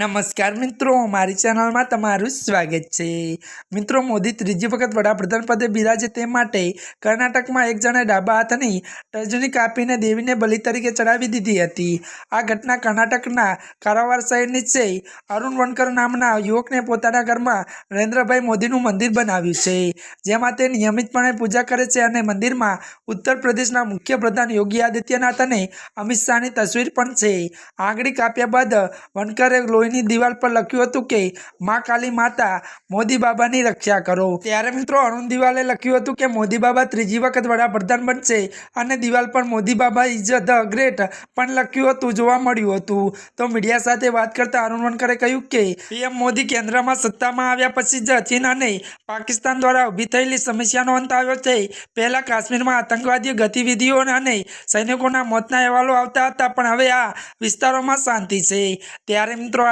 નમસ્કાર મિત્રો, મારી ચેનલમાં તમારું સ્વાગત છે. મિત્રો, મોદી ત્રીજી વખત વડાપ્રધાન પદે બિરાજે તે માટે કર્ણાટકમાં એક જણે ડાબા હાથની તર્જની કાપીને દેવીને બલિ તરીકે ચડાવી દીધી હતી. આ ઘટના કર્ણાટકના કારાવાર શહેરની છે. અરુણ વનકર નામના યુવકને પોતાના ઘરમાં નરેન્દ્રભાઈ મોદીનું મંદિર બનાવ્યું છે, જેમાં તે નિયમિતપણે પૂજા કરે છે અને મંદિરમાં ઉત્તર પ્રદેશના મુખ્ય પ્રધાન યોગી આદિત્યનાથ અને અમિત શાહની તસવીર પણ છે. આંગળી કાપ્યા બાદ વનકરે લોહીની દિવાલ પર લખ્યું હતું કે, મા કાલી માતા, મોદી બાબાની રક્ષા કરો. ત્યારે મિત્રો અરુણ દિવાલે લખ્યું હતું કે, મોદી બાબા ત્રીજી વખત વડાપ્રધાન બનશે અને દિવાલ પર Modi Baba is the great પણ લખ્યું હતું, જોવા મળ્યું હતું. તો મીડિયા સાથે વાત કરતા અરુણ વનકરે કહ્યું કે, પીએમ મોદી કેન્દ્રમાં સત્તામાં આવ્યા પછી જ ચીન અને પાકિસ્તાન દ્વારા ઊભી થયેલી સમસ્યાનો અંત આવ્યો છે. પહેલાં કાશ્મીરમાં આતંકવાદી ગતિવિધિઓ અને સૈનિકોના મોતના અહેવાલો આવતા હતા, પણ હવે આ વિસ્તારોમાં શાંતિ છે. ત્યારે મિત્રો